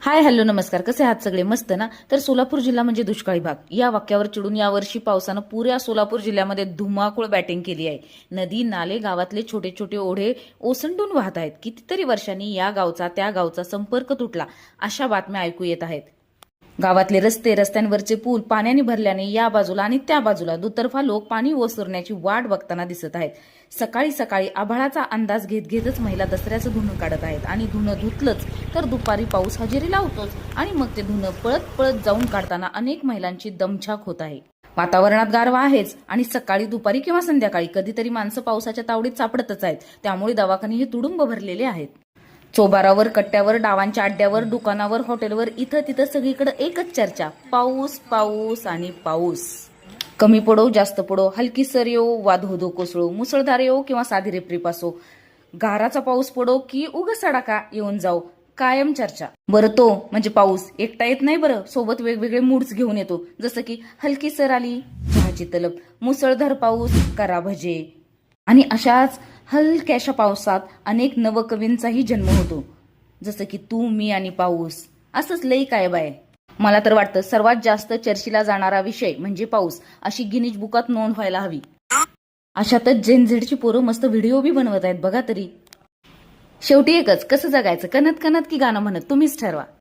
Hi hello नमस्कार. कसे आहात सगळे? मस्त ना? तर सोलापूर जिल्हा म्हणजे दुष्काळी भाग. या वाक्यावर चिडून यावर्षी पावसानं पुऱ्या सोलापूर जिल्ह्यामध्ये धुमाकूळ बॅटिंग केली आहे. नदी नाले गावातले छोटे छोटे ओढे ओसंडून वाहत आहेत. कितीतरी वर्षांनी या गावचा त्या गावचा संपर्क तुटला अशा बातम्या ऐकू येत आहेत. गावातले रस्ते रस्त्यांवरचे पूल पाण्याने भरल्याने या बाजूला आणि त्या बाजूला दुतर्फा लोक पाणी ओसरण्याची वाट बघताना दिसत आहेत. सकाळी सकाळी आभाळाचा अंदाज घेत घेतच महिला दसऱ्याचं धुणं काढत आहेत आणि धुणं धुतलंच तर दुपारी पाऊस हजेरी लावतोच आणि मग ते धुणं पळत पळत जाऊन काढताना अनेक महिलांची दमछाक होत आहे. वातावरणात गारवा आहेच आणि सकाळी दुपारी किंवा संध्याकाळी कधीतरी माणसं पावसाच्या तावडीत सापडतच आहेत. त्यामुळे दवाखाने हे तुडुंब भरलेले आहेत. चोबारावर कट्ट्यावर डावांच्या अड्ड्यावर दुकानावर हॉटेलवर इथं तिथं सगळीकडे एकच चर्चा. पाऊस पाऊस आणि पाऊस. कमी पडो जास्त पडो हलकी सर येऊ वा धो कोसळो मुसळधार येऊ किंवा साधी रेपरीप असो. गाराचा पाऊस पडो की उग सडाका येऊन जाऊ कायम चर्चा. बरं तो म्हणजे पाऊस. एकटा येत नाही बरं. सोबत वेगवेगळे मूड्स घेऊन येतो. जसं की हलकी सर आली चहाची तलब मुसळधार पाऊस करा भजे. आणि अशाच हलक्याशा पावसात अनेक नवकवींचाही जन्म होतो. जसं की तू मी आणि पाऊस. असंच लई काय बाय. मला तर वाटतं सर्वात जास्त चर्चीला जाणारा विषय म्हणजे पाऊस. अशी गिनीज बुकात नोंद व्हायला हवी. अशातच जेनझेडची पोरं मस्त व्हिडिओ बी बनवत आहेत बघा तरी. शेवटी एकच कसं जगायचं? कनत कनत की गाणं म्हणत तुम्हीच ठरवा.